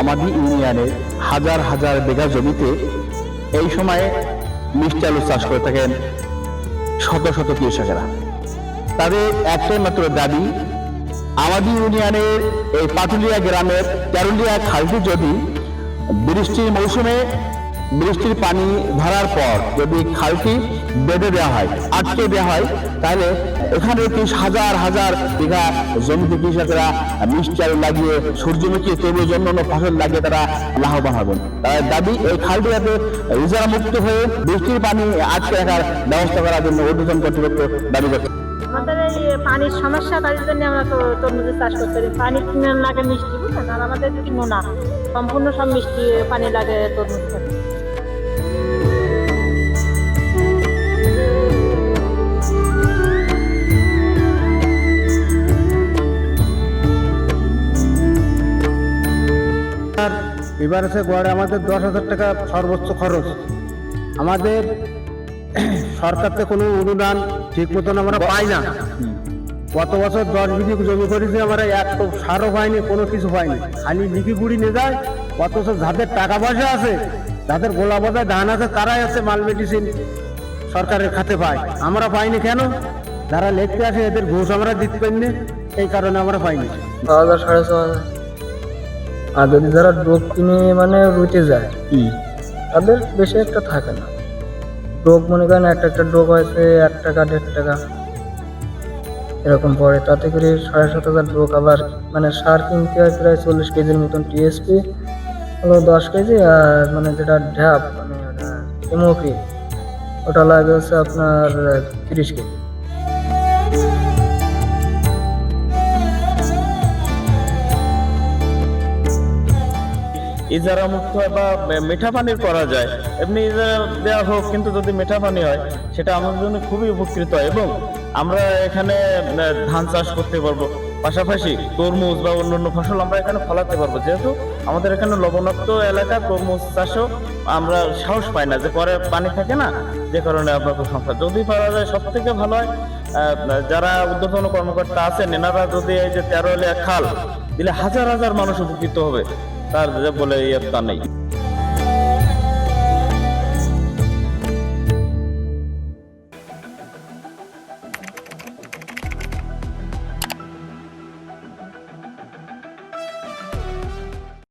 Amadi ইউনিয়নের হাজার হাজার বিঘা জমিতে এই সময়ে মিষ্টি আলু চাষ করে থাকেন শত শত কৃষকেরা। তাদের একটাই মাত্র দাবি, আমাদি ইউনিয়নের এই পাটুলিয়া গ্রামের তেরুলিয়া খালটি যদি বৃষ্টির মৌসুমে বৃষ্টির পানি ধরার পর যদি খালটি বেঁধে দেওয়া হয়, আটকে দেওয়া হয়, তাহলে এখানে ত্রিশ হাজার হাজার বিঘা জমিতে কৃষকরা মিষ্টি আলু লাগিয়ে, সূর্যমুখী তরমুজ জন্য ফসল লাগিয়ে তারা লাভবান হবেন। তাদের দাবি, এই খালটি যাতে রিজার্ভ মুক্ত হয়ে বৃষ্টির পানি আটকে রাখার ব্যবস্থা করার জন্য ঊর্ধ্বতন কর্তৃপক্ষ দাবি করছে। আমাদের এই পানির সমস্যা, তার জন্য আমরা তো তরমুজের চাষ করতে পারি। পানি লাগে মিষ্টি, বুঝলেন? আর আমাদের কি নোনা সম্পূর্ণ সব মিষ্টি পানি লাগে তরমুজ আর এবার আছে গড়ে আমাদের দশ হাজার টাকা সর্বোচ্চ খরচ। আমাদের সরকার থেকে কোনো অনুদান ঠিক মতন আমরা পাই না। গত বছর দশ বিঘি জমি করেছি, আমরা এক সারও পাইনি, কোনো কিছু পাইনি। খালি বিঘি গুড়ি নিয়ে যায় অথচ যাদের টাকা পয়সা আছে, যাদের গোলা বাজায় ধান আছে, তারাই আছে মাল মেডিসিন সরকারের খাতে পায়। আমরা পাইনি কেন? যারা লিখতে আসে, এদের ঘুষ আমরা দিতে পারিনি, এই কারণে আমরা পাইনি। ছ হাজার, সাড়ে ছ হাজার। আর যদি যারা ডোব কিনে মানে রুটে যায় তাদের বেশি একটা থাকে না। ডোব মনে করেন একটা একটা ডোব আছে এক টাকা দেড় টাকা এরকম পড়ে। তাতে করে সাড়ে সাত হাজার ডোক আবার মানে সার কিনতে হয় প্রায় চল্লিশ কেজির মতন টিএসপি হলো দশ কেজি আর মানে যেটা ঢ্যাপ মানে ওটা এমওপি ওটা লাগে হচ্ছে আপনার তিরিশ কেজি। ইজারা মুক্ত বা মিঠা পানির করা যায়, এমনি ইজারা দেওয়া হোক, কিন্তু যদি মিঠা পানি হয়, সেটা আমাদের জন্য খুবই উপকৃত হয়। এবং আমরা এখানে ধান চাষ করতে পারব। পাশাপাশি তরমুজ বা অন্যান্য ফসল আমরা এখানে ফলাতে পারব। যেহেতু আমাদের এখানে লবণাক্ত এলাকা, তরমুজ চাষও আমরা সাহস পাই না। যে পরে পানি থাকে না, যে কারণে আপনার খুব যদি পারা যায় সব থেকে ভালো হয় যারা উদ্যোতন কর্মকর্তা আছেন, এনারা যদি এই যে তেরো খাল, দিলে হাজার হাজার মানুষ উপকৃত হবে। তার বলে ইয়ে নেই।